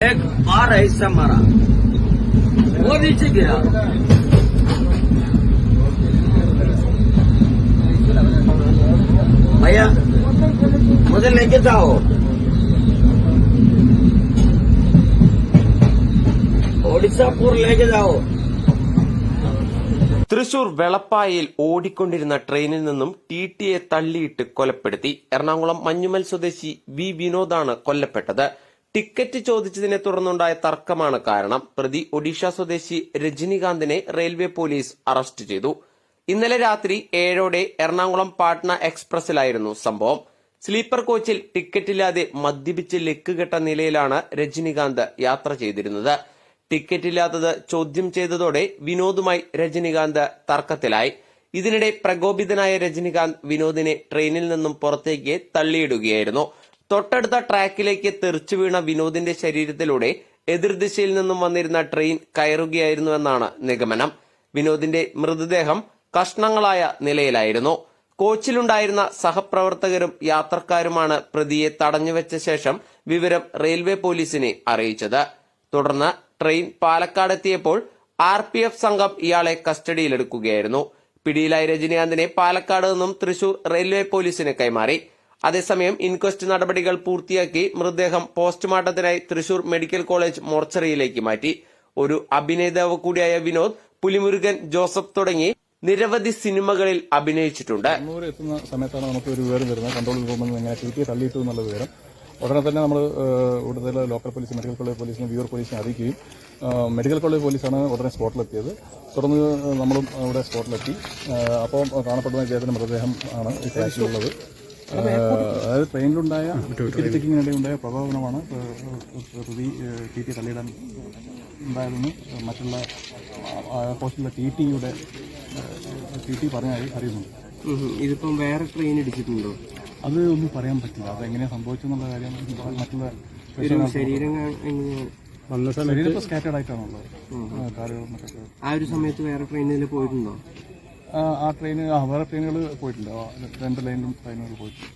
एक बार ऐसा मारा वो नीचे गिरा भैया मुझे लेके जाओ ओडिशापुर लेके जाओ തൃശൂർ വെളപ്പായിൽ ഓടിക്കൊണ്ടിരുന്ന ട്രെയിനിൽ നിന്നും ടി ടിയെ തള്ളിയിട്ട് കൊലപ്പെടുത്തി എറണാകുളം മഞ്ഞുമൽ സ്വദേശി വി വിനോദാണ് കൊല്ലപ്പെട്ടത് ടിക്കറ്റ് ചോദിച്ചതിനെ തുടർന്നുണ്ടായ തർക്കമാണ് കാരണം പ്രതി ഒഡീഷ സ്വദേശി രജനികാന്തിനെ റെയിൽവേ പോലീസ് അറസ്റ്റ് ചെയ്തു. ഇന്നലെ രാത്രി ഏഴോടെ എറണാകുളം പാട്ന എക്സ്പ്രസിലായിരുന്നു സംഭവം. സ്ലീപ്പർ കോച്ചിൽ ടിക്കറ്റില്ലാതെ മദ്യപിച്ച് ലെക്കുകെട്ട നിലയിലാണ് രജനികാന്ത് യാത്ര ചെയ്തിരുന്നത്. ടിക്കറ്റില്ലാത്തത് ചോദ്യം ചെയ്തതോടെ വിനോദുമായി രജനികാന്ത് തർക്കത്തിലായി. ഇതിനിടെ പ്രകോപിതനായ രജനികാന്ത് വിനോദിനെ ട്രെയിനിൽ നിന്നും പുറത്തേക്ക് തള്ളിയിടുകയായിരുന്നു. തൊട്ടടുത്ത ട്രാക്കിലേക്ക് തെറിച്ചു വീണ വിനോദിന്റെ ശരീരത്തിലൂടെ എതിർദിശയിൽ നിന്നും വന്നിരുന്ന ട്രെയിൻ കയറുകയായിരുന്നുവെന്നാണ് നിഗമനം. വിനോദിന്റെ മൃതദേഹം കഷ്ണങ്ങളായ നിലയിലായിരുന്നു. കോച്ചിലുണ്ടായിരുന്ന സഹപ്രവർത്തകരും യാത്രക്കാരുമാണ് പ്രതിയെ തടഞ്ഞുവെച്ച ശേഷം വിവരം റെയിൽവേ പോലീസിനെ അറിയിച്ചത്. തുടർന്ന് ട്രെയിൻ പാലക്കാടെത്തിയപ്പോൾ ആർ പി എഫ് സംഘം ഇയാളെ കസ്റ്റഡിയിലെടുക്കുകയായിരുന്നു. പിടിയിലായ രജനീകാന്തിനെ പാലക്കാട് നിന്നും തൃശൂർ റെയിൽവേ പോലീസിന് കൈമാറി. അതേസമയം ഇൻക്വസ്റ്റ് നടപടികൾ പൂർത്തിയാക്കി മൃതദേഹം പോസ്റ്റ്മോർട്ടത്തിനായി തൃശൂർ മെഡിക്കൽ കോളേജ് മോർച്ചറിയിലേക്ക് മാറ്റി. ഒരു അഭിനേതാവ് കൂടിയായ വിനോദ് പുലിമുരുകൻ ജോസഫ് തുടങ്ങി നിരവധി സിനിമകളിൽ അഭിനയിച്ചിട്ടുണ്ട്. എത്തുന്ന സമയത്താണ് നമുക്ക് ഒരു വിവരം വരുന്നത്. കൺട്രോൾ റൂമിൽ നിന്ന് ടി തള്ളിയിട്ടു എന്നുള്ള വിവരം. ഉടനെ തന്നെ നമ്മൾ കൂടുതൽ ലോക്കൽ പോലീസ് മെഡിക്കൽ കോളേജ് പോലീസിനെ വ്യൂർ പോലീസിനെ അറിയിക്കുകയും മെഡിക്കൽ കോളേജ് പോലീസാണ് ഉടനെ സ്പോട്ടിലെത്തിയത്. തുടർന്ന് നമ്മളും അവിടെ സ്പോട്ടിലെത്തി. അപ്പോൾ കാണപ്പെടുന്ന ഇദ്ദേഹത്തിന്റെ മൃതദേഹം ആണ് ഈ ക്രാഷിലുള്ളത് ആ, അതായത് ട്രെയിനിലുണ്ടായ ടിക്കറ്റ് ഉണ്ടായ പ്രകോപനമാണ് പ്രതി ടി ടി തള്ളിയിടാൻ ഉണ്ടായതെന്ന് മറ്റുള്ള ഹോസ്റ്റലിലെ ടി ടിയുടെ ടി ടി പറഞ്ഞായി അറിയുന്നുണ്ട്. ഇതിപ്പം വേറെ ട്രെയിൻ ഇടിച്ചിട്ടുണ്ടോ? അത് ഒന്നും പറയാൻ പറ്റില്ല. അത് എങ്ങനെയാ സംഭവിച്ചെന്നുള്ള കാര്യം മറ്റുള്ള ശരീരം എങ്ങനെയാണ് സ്കാറ്റേഡ് ആയിട്ടാണുള്ളത്. ആ, ആ ഒരു സമയത്ത് വേറെ ട്രെയിനിൽ പോയിട്ടുണ്ടോ? ആ, ട്രെയിന് വേറെ ട്രെയിനുകൾ പോയിട്ടുണ്ട് രണ്ട് ലൈനിലും ട്രെയിനുകൾ പോയിട്ടുണ്ട്.